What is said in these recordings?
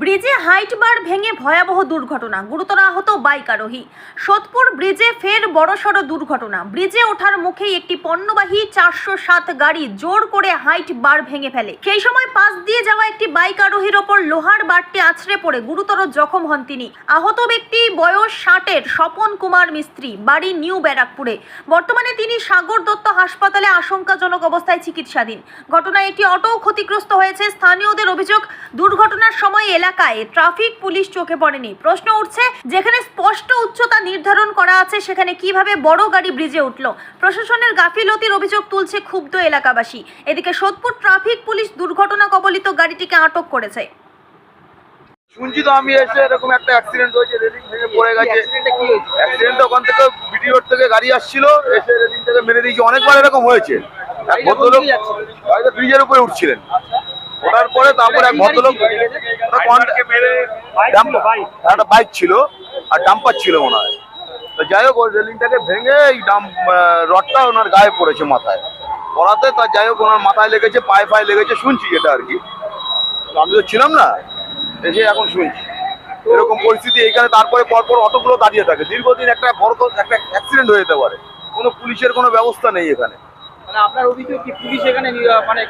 ব্রিজে হাইট বার ভেঙে ভয়াবহ দুর্ঘটনা। গুরুতর আহত বাইক আরোহী। সোদপুর ব্রিজে ফের বড়সড় দুর্ঘটনা। ব্রিজে ওঠার মুখেই একটি পণ্যবাহী চারশো সাত গাড়ি জোর করে হাইট বার ভেঙে ফেলে। সেই সময় পাশ দিয়ে যাওয়া একটি বাইক আরোহীর ওপর লোহার বারটি আছড়ে পড়ে গুরুতর জখম হন তিনি। আহত ব্যক্তি বয়স ষাটের স্বপন কুমার মিস্ত্রি, বাড়ি নিউ ব্যারাকপুরে। বর্তমানে তিনি সাগর দত্ত হাসপাতালে আশঙ্কাজনক অবস্থায় চিকিৎসাধীন। ঘটনায় একটি অটো ক্ষতিগ্রস্ত হয়েছে। স্থানীয়দের অভিযোগ, দুর্ঘটনার সময় এলাকায় ট্রাফিক পুলিশ চোখে পড়েনি। প্রশ্ন উঠছে যেখানে স্পষ্ট উচ্চতা নির্ধারণ করা আছে সেখানে কীভাবে বড় গাড়ি ব্রিজে উঠল? প্রশাসনের গাফিলতির অভিযোগ তুলছে ক্ষুব্ধ এলাকাবাসী। এদিকে সোদপুর ট্রাফিক পুলিশ দুর্ঘটনা কবলিত গাড়িটিকে আটক করেছে। শুনছি তো আমি এসে এরকম একটা অ্যাক্সিডেন্ট হয়েছে রেলিং ভেঙে পড়ে গেছে। অ্যাক্সিডেন্ট ওখান থেকে বিডি রোড থেকে গাড়ি আসছিল এসে রেলিং থেকে মেরে দিয়েছে। অনেকবার এরকম হয়েছে। এক ভদ্রলোক হয়তো ব্রিজের উপরে উঠছিলেন। ওঠার পরে তারপরে এক ভদ্রলোক ডাম্পার একটা বাইক ছিল আর ডাম্পার ছিল মনে হয়। তো যাই হোক ওই রেলিংটাকে ভেঙে এই ডাম রডটা ওনার গায়ে পড়েছে মাথায়। পড়াতে তা যাই হোক ওনার মাথায় লেগেছে পায়ে পায়ে লেগেছে শুনছি যেটা আর কি। আমি তো ছিলাম না এসে এখন শুনছি। এরকম পরিস্থিতি এখানে তারপরে পরপর অটোগুলো দাঁড়িয়ে থাকে। দীর্ঘদিন একটা বড় একটা অ্যাক্সিডেন্ট হয়ে যেতে পারে। কোনো পুলিশের কোনো ব্যবস্থা নেই এখানে। মানে আপনার অভিযোগ কি পুলিশ এখানে মানে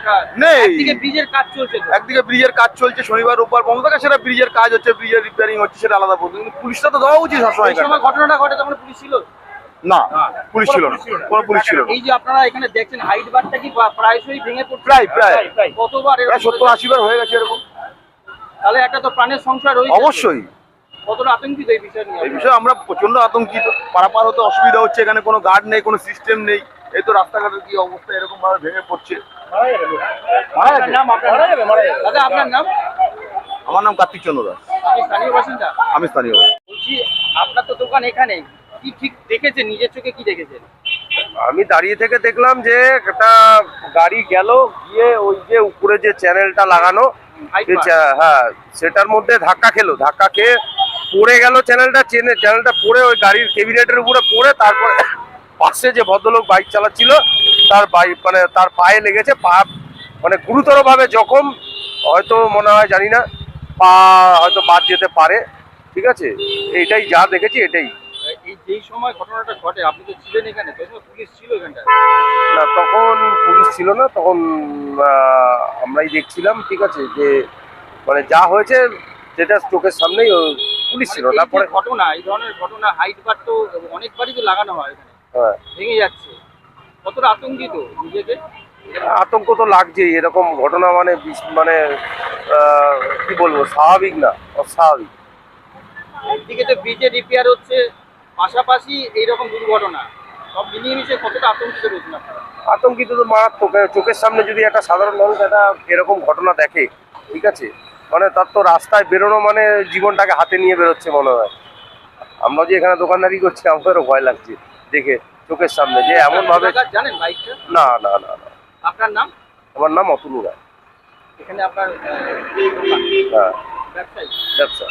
একদিকে ব্রিজের কাজ চলছে একদিকে ব্রিজের কাজ চলছে শনিবার রোববার বন্ধ থাকে সেটা ব্রিজের কাজ হচ্ছে ব্রিজের রিপেয়ারিং হচ্ছে সেটা আলাদা বলতে। কিন্তু পুলিশটা তো দেওয়া উচিত সবসময়। ঘটনাটা ঘটে তখন পুলিশ ছিল? না পুলিশ ছিল না কোনো পুলিশ ছিল এই যে আপনারা এখানে দেখছেন হাইট বারটা কি প্রায়শই ভেঙে পড়ছে? প্রায় প্রায়। কতবার এরকম বার হয়ে গেছে এরকম। তাহলে একটা তো প্রাণের সংশয় রয়েছে। অবশ্যই। কতটা আতঙ্কিত এই বিষয় নিয়ে এই বিষয়ে আমরা প্রচণ্ড আতঙ্কিত। পারাপার হতে অসুবিধা হচ্ছে এখানে কোনো গার্ড নেই কোনো সিস্টেম নেই। এই তো রাস্তাঘাটের কি অবস্থা এরকম ভাবে ভেঙে পড়ছে? দাদা আপনার নাম? আমার নাম কার্তিক চন্দ্র দাস। স্থানীয় বাসিন্দা? আমি স্থানীয়। বলছি আপনার তো দোকান এখানে। কি ঠিক দেখেছেন? নিজের চোখে কি দেখেছেন? আমি দাঁড়িয়ে থেকে দেখলাম যে একটা গাড়ি গেল গিয়ে ওই যে উপরে যে চ্যানেলটা লাগানো হ্যাঁ সেটার মধ্যে ধাক্কা খেলো। ধাক্কা খেয়ে পড়ে গেল চ্যানেলটা চেনে চ্যানেলটা পড়ে ওই গাড়ির কেবিনেটের উপরে পড়ে তারপরে পাশে যে ভদ্রলোক বাইক চালাচ্ছিল তার বাইক মানে তার পায়ে লেগেছে পা মানে গুরুতরভাবে জখম হয়তো মনে হয় জানি না পা হয়তো বাদ যেতে পারে ঠিক আছে? এইটাই যা দেখেছি এটাই। এই যেই সময় ঘটনাটা ঘটে আপনি তো ছিলেন এখানে তখন পুলিশ ছিল এখানটা না তখন পুলিশ ছিল না তখন আমরাই দেখছিলাম ঠিক আছে যে মানে যা হয়েছে যেটা চোখের সামনেই পুলিশ ছিল মানে তারপরে ঘটনা এই ধরনের ঘটনা হাইট বার তো অনেকবারই তো লাগানো হয় এখানে। হ্যাঁ, ভেঙে যাচ্ছে। কতটা আতঙ্কিত নিজেকে? আতঙ্ক তো লাগছেই এরকম ঘটনা মানে মানে কি বলব স্বাভাবিক না অস্বাভাবিক। একদিকে তো ব্রিজে রিপেয়ার হচ্ছে পাশাপাশি এইরকম দুর্ঘটনা। সব মিলিয়ে মিশিয়ে কতটা আতঙ্কিত রয়েছেন আপনারা আতঙ্কিত তো মারাত্মক চোখের সামনে যদি একটা সাধারণ মানুষ একটা এরকম ঘটনা দেখে ঠিক আছে? মানে তার তো রাস্তায় বেরোনো মানে জীবনটাকে হাতে নিয়ে বেরোচ্ছে মনে হয়। আমরা যে এখানে দোকানদারি করছি আমাদেরও ভয় লাগছে। দেখে চোখের সামনে যে এমন ভাবে এলাকার জানেন বাইকটা? না না না না। আপনার নাম? আমার নাম অতুল রায়। এখানে আপনার হ্যাঁ। ব্যবসায়ী? ব্যবসা।